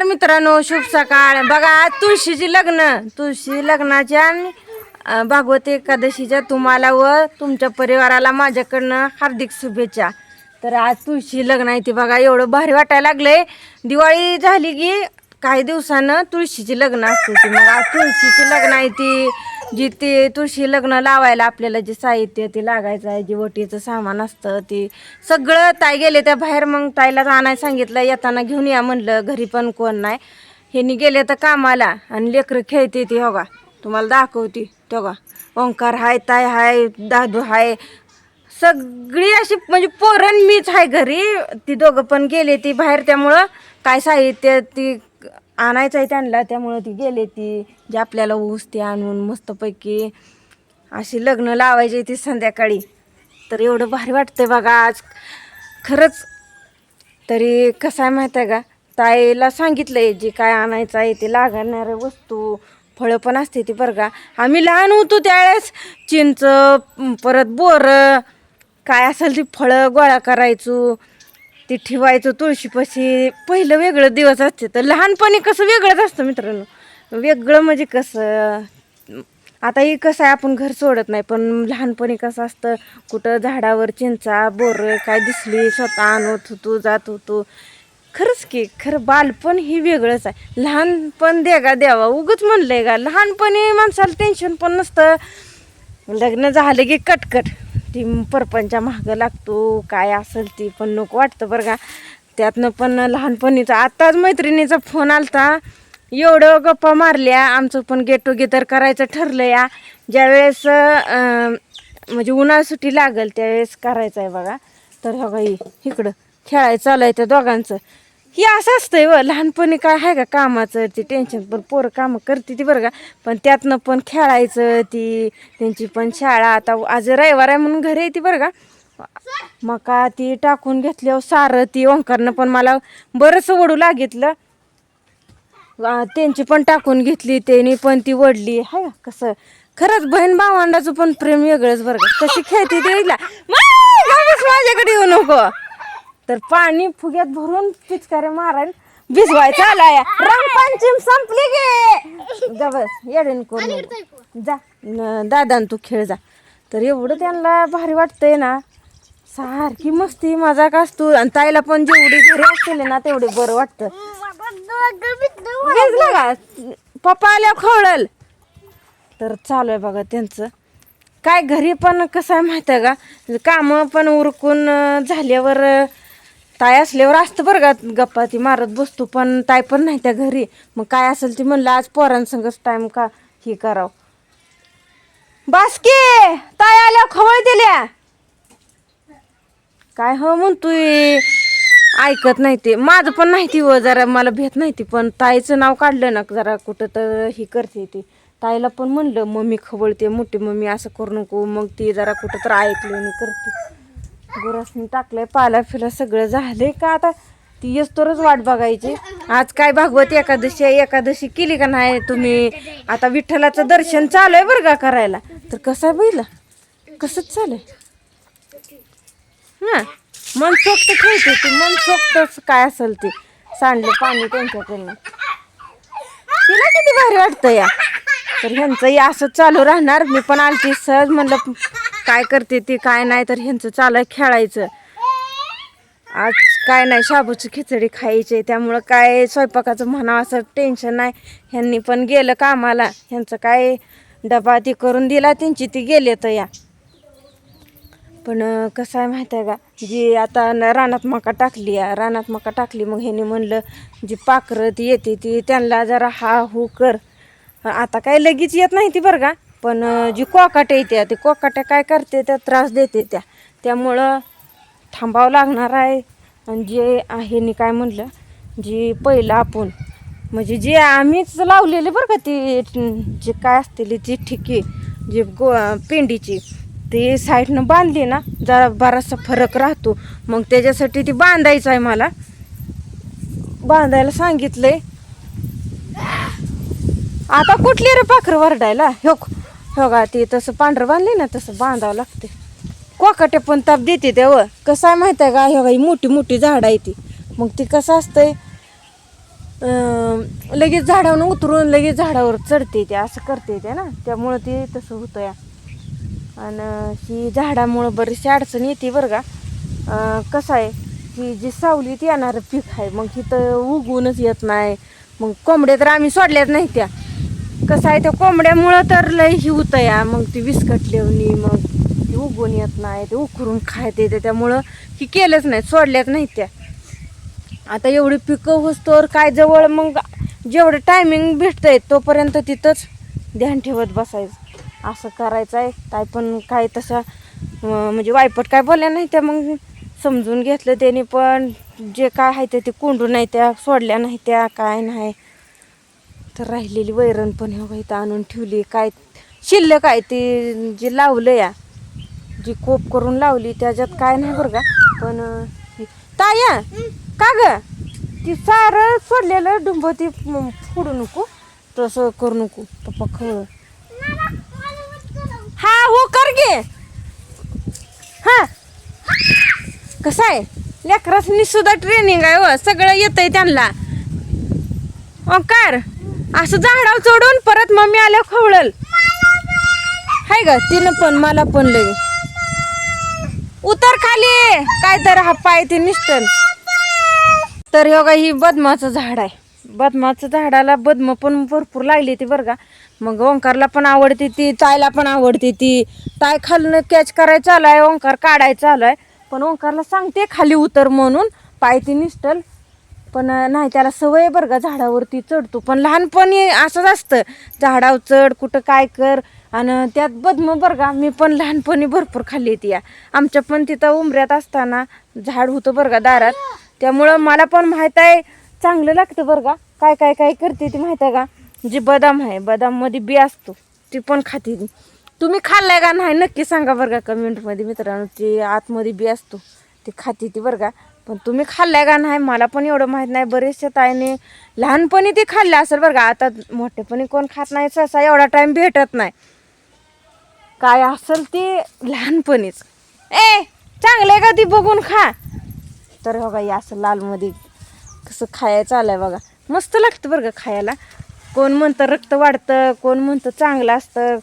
नमस्कार मित्रांनो शुभ सकाळ. बघा आज तुळशीची लग्न. तुळशी लग्नाच्या आणि भागवती एकादशीच्या तुम्हाला व तुमच्या परिवाराला माझ्याकडनं हार्दिक शुभेच्छा. तर आज तुळशी लग्न आहे ती बघा एवढं भारी वाटायला लागलंय. दिवाळी झाली की काही दिवसानं तुळशीची लग्न असते ती. मग आज तुळशीची लग्न आहे ती. जी ते तुळशी लग्न लावायला आपल्याला जे साहित्य ते लागायचं आहे जे वटीचं सामान असतं ते सगळं ताई गेले त्या बाहेर. मग ताईला आणायला सांगितलं येताना घेऊन या म्हणलं घरी पण कोण नाही. ह्यांनी गेले तर कामाला आणि लेकरं खेळते ती होगा तुम्हाला दाखवती तेव्हा ओंकार हाय ताय हाय दादू हाय. सगळी अशी म्हणजे पोरण मीच आहे घरी. ती दोघं पण गेले ती बाहेर त्यामुळं काय साहित्य ती आणायचं आहे त्यांना त्यामुळं ती गेले ती जे आपल्याला ऊस ते आणून मस्तपैकी अशी लग्न लावायची ती संध्याकाळी. तर एवढं भारी वाटतंय बघा आज. खरंच तरी कसं आहे माहीत आहे का? ताईला सांगितलंय जे काय आणायचं आहे ते लागणाऱ्या वस्तू फळं पण असते ती बरं का. आम्ही लहान होतो त्यावेळेस चिंच परत बोरं काय असेल ती फळं गोळा करायचो. ते ठेवायचं तुळशीपाशी. पहिलं वेगळं दिवस असते. तर लहानपणी कसं वेगळंच असतं मित्रांनो. वेगळं म्हणजे कसं आता हे कसं आहे आपण घर सोडत नाही पण लहानपणी कसं असतं कुठं झाडावर चिंचा बोरं काय दिसली स्वतः आणत होतो जात होतो. खरंच की खरं बालपण ही वेगळंच आहे. लहानपण देगा द्यावा उगच म्हणलंय का लहानपणी माणसाला टेन्शन पण नसतं. लग्न झालं की कटकट. ती परपंचा मागं लागतो काय असेल ती पण नको वाटतं बरं का. त्यातनं पण लहानपणीचा आत्ताच मैत्रिणीचा फोन आलता. एवढं गप्पा मारल्या आमचं पण गेट टुगेदर करायचं ठरलं या. ज्यावेळेस म्हणजे उन्हाळा सुट्टी लागल त्यावेळेस करायचं आहे बघा. तर हो इकडं खेळायचं चालू आहे त्या दोघांचं. हे असं असतंय व. लहानपणी काय आहे का कामाचं ती टेन्शन पण पोरं कामं करते ती बरं का. पण त्यातनं पण खेळायचं ती. त्यांची पण शाळा. आता आज रविवार आहे म्हणून घरी येते बरं का. मका ती टाकून घेतल्यावर सारं ती. ओंकारनं पण मला बरंच ओढू लागितलं. त्यांची पण टाकून घेतली. त्यांनी पण ती वडली हाय का? कसं? खरंच बहीण भावंडाचं पण प्रेम वेगळंच बरं का. कशी खेळते ते माझ्याकडे येऊ नको. तर पाणी फुग्यात भरून पिचकारे मारायला भिजवायचा आला या रंगपंचम संपली गे. जा बस येडीन करून. जा न- दादा तू खेळ जा. तर एवढं त्यांना भारी वाटतंय ना. सारखी मस्ती मजाक असतो. आणि ताईला पण जेवढी घरी असते ना तेवढे बरं वाटतं. भिजलं का? पप्पा आल्या खवळल तर चालू आहे बघा त्यांचं. काय घरी पण कसं आहे माहिती आहे का? कामं पण उरकून झाल्यावर ताई असल्यावर असतं बरं का गप्पा ती मारत बसतो पण ताई पण नाही त्या घरी. मग काय असेल ती म्हणलं आज पोरांसंगच टाईम का हे करावं. बासके ताई आल्या खवळ दिल्या. काय हो म्हणतोय? ऐकत नाही ते. माझं पण नाही ती व जरा मला भेट नाही ती पण ताईचं नाव काढलं ना जरा कुठं तर ही करते ती. ताईला पण म्हणलं मम्मी खवळते मोठी मम्मी असं करू नको. मग ती जरा कुठं तर ऐकलं आणि करते. गुरसनी टाकलंय पाला फिला सगळं झालंय का आता? ती येस्तोरच वाट बघायची. आज काय भागवत एकादशी आहे एकादशी केली का नाही तुम्ही? आता विठ्ठलाचं दर्शन चालू आहे बरं का करायला. तर कसं आहे बघितलं कसंच चालू आहे मन मनसोक्त खेळते ती मनसोक्तच काय असेल ते. सांडलं पाणी त्यांच्याकडनं. तिला किती भारी वाटतं या. तर ह्यांचंही असं चालू राहणार. मी पण आलती सहज म्हणलं काय करते ती काय नाही तर ह्यांचं चालू खेळायचं. आज काय नाही शाबूची खिचडी खायची त्यामुळं काय स्वयंपाकाचं म्हणा असं टेन्शन नाही. ह्यांनी पण गेलं कामाला ह्यांचं काय डबा ती करून दिला त्यांची ती गेले तर या. पण कसं आहे माहिती आहे का जी आता न- रानात मका टाकली आहे रानात मका टाकली मग ह्याने म्हणलं जी पाखरं ती येते ती त्यांना जरा हा हू कर. आता काय लगेच येत नाही ती बरं का? पण जी कोकाट्या येते ते कोकाट्या काय करते त्या त्रास देते त्या. त्यामुळं थांबावं लागणार आहे. आणि जे आहे नी काय म्हणलं जी पहिलं आपण म्हणजे जे आम्हीच लावलेले बरं का ती जे काय असतील ती ठिकी जी गो पेंडीची ती साईडनं बांधली ना जरा बराचसा फरक राहतो. मग त्याच्यासाठी ती बांधायचं आहे मला. बांधायला सांगितलंय. आता कुठली रे पाखरं वरडायला? हो हो का ती तसं पांढरं बांधले ना तसं बांधावं लागते कोकाटे पण ताप देते तेव्हा. कसं आहे माहिती आहे का हो ही मोठी मोठी झाड आहे ती. मग ती कसं असतंय लगेच झाडावरून उतरून लगेच झाडावर चढते ते असं करते ते ना. त्यामुळं ते तसं होतं या आणि ही झाडामुळं बरीचशी अडचण येते बरं का. कसं आहे की जी सावलीत येणारं पीक आहे मग तिथं उगवूनच येत नाही. मग कोंबड्या तर आम्ही सोडल्याच नाही त्या. कसं आहे त्या कोंबड्यामुळं तर लय ही या. मग ती विस्कट विस्कटलेवणी मग ती उगवून येत नाही ते उकरून खायते त्यामुळं ही केलंच नाही सोडल्याच नाही त्या. आता एवढी पिकं होस्तोवर काय जवळ मग जेवढं टायमिंग भेटतंय तोपर्यंत तिथंच ध्यान ठेवत बसायचं. असं करायचं आहे. काय पण काय तसा म्हणजे वायपट काय बोलल्या नाही त्या मग समजून घेतलं त्याने. पण जे काय आहे ते ते नाही त्या सोडल्या नाही त्या काय नाही. तर राहिलेली वैरण पण हे इथं आणून ठेवली. काय शिल्लक आहे ते जे लावलं या जी कोप करून लावली त्याच्यात काय नाही बरं का. पण ताया का ग? ती सारं सोडलेलं डुंब ती फोडू नको. तसं करू नको. पप्पा खळ हा हो कर गे. हा. कसं आहे? लेकरासनी सुद्धा ट्रेनिंग आहे हो. सगळं येतंय त्यांना. ओंकार. असं झाडावर चढून परत मम्मी आल्या खवळल. हाय ग तिनं पण मला पण लगे उतर खाली. काय तर हा पाय ते निसटन तर योगा ही बदमाचं झाड आहे. बदमाचं झाडाला बदम पण भरपूर लागली ती बरं का. मग ओंकारला पण आवडते ती तायला पण आवडते ती. ताय खालनं कॅच करायचं आलाय आहे ओंकार काढायचं आलाय आहे. पण ओंकारला सांगते खाली उतर म्हणून. पाय ती निसटल पण नाही त्याला सवय बरं का झाडावरती चढतो. पण लहानपणी असंच असतं. झाडावर चढ कुठं काय कर. आणि त्यात बदम बरं का मी पण लहानपणी भरपूर खाल्ली ती. या आमच्या पण तिथं उमऱ्यात असताना झाड होतं बरं का दारात. त्यामुळं मला पण माहीत आहे चांगलं लागतं बरं का. काय काय काय करते ती माहीत आहे का? जी बदाम आहे बदाममध्ये बी असतो. ती पण खाते ती तुम्ही खाल्लाय का? नाही नक्की सांगा बरं का कमेंटमध्ये मित्रांनो. ती आतमध्ये बी असतो ती खाते ती बरं का. पण तुम्ही खाल्लाय का नाही मला पण एवढं माहीत नाही. बरेचशा ताईने लहानपणी ती खाल्ल्या असेल बरं का. आता मोठेपणी कोण खात नाही सहसा एवढा टाईम भेटत नाही. काय असेल ते लहानपणीच. ए चांगलं आहे का ती बघून खा. तर बघा हे असं लालमध्ये कसं खायचं आलंय बघा. मस्त लागतं बरं का खायला. कोण म्हणतं रक्त वाढतं कोण म्हणतं चांगलं असतं.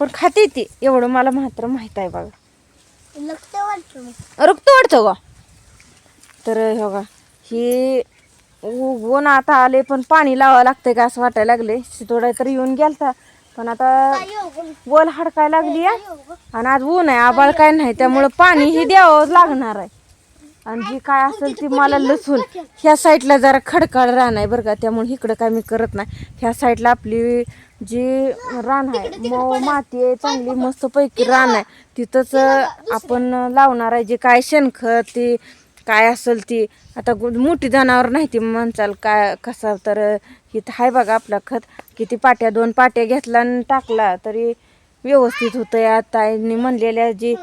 पण खाते ती. एवढं मला मात्र माहीत आहे बघा. लग्न वाटतं रक्त वाढतं का? तर हे बघा हे ऊन आता आले पण पाणी लावावं लागतंय का असं वाटायला लागले शितोडा तर येऊन गेलता पण आता वल हडकाय लागली आहे. आणि आज ऊन आहे आबाळ काय नाही त्यामुळं पाणी हे द्यावं लागणार आहे. आणि जी काय असेल ती मला लसूण ह्या साईडला जरा खडकाळ रान आहे बरं का त्यामुळे इकडं काय मी करत नाही. ह्या साईडला आपली जी रान आहे मऊ माती आहे चांगली मस्त पैकी रान आहे तिथंच आपण लावणार आहे जे काय शेणखत ती काय असेल ती? आता मोठी जनावर नाही ती म्हणचाल काय कसं तर इथं आहे बघा आपला खत. किती पाट्या दोन पाट्या घेतला आणि टाकला तरी व्यवस्थित होतं या ताईंनी म्हणलेल्या जी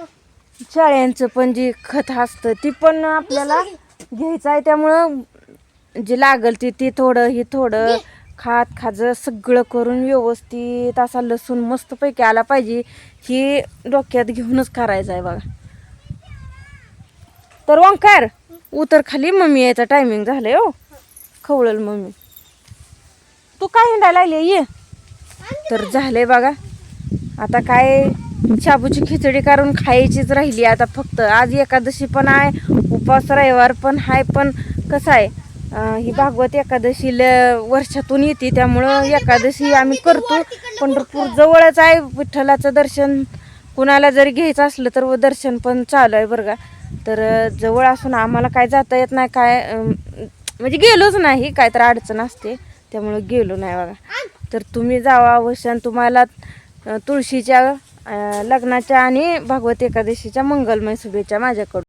शाळ्यांचं पण जी खत असतं ती पण आपल्याला घ्यायचं आहे. त्यामुळं जे लागल ती ती थोडं ही थोडं खात खाजं सगळं करून व्यवस्थित असा लसूण मस्तपैकी आला पाहिजे. ही डोक्यात घेऊनच करायचं आहे बघा. तर ओंकार उतर खाली मम्मी यायचा टायमिंग झालंय हो. खवळल मम्मी. तू काय हिंडायला लागली ये तर झालंय बघा. आता काय शाबूची खिचडी करून खायचीच राहिली आता फक्त. आज एकादशी पण आहे उपास रविवार पण आहे पण कसं आहे ही भागवत एकादशी वर्षातून येते त्यामुळं एकादशी आम्ही करतो. पंढरपूर जवळच आहे विठ्ठलाचं दर्शन. कुणाला जरी घ्यायचं असलं तर व दर्शन पण चालू आहे बरं का. तर जवळ असून आम्हाला काय जाता येत नाही काय म्हणजे गेलोच नाही काय तर अडचण असते त्यामुळं गेलो नाही बघा. तर तुम्ही जावा अवश्य आणि तुम्हाला तुळशीच्या लग्नाच्या आणि भागवत एकादशीच्या मंगलमय शुभेच्छा माझ्याकडून.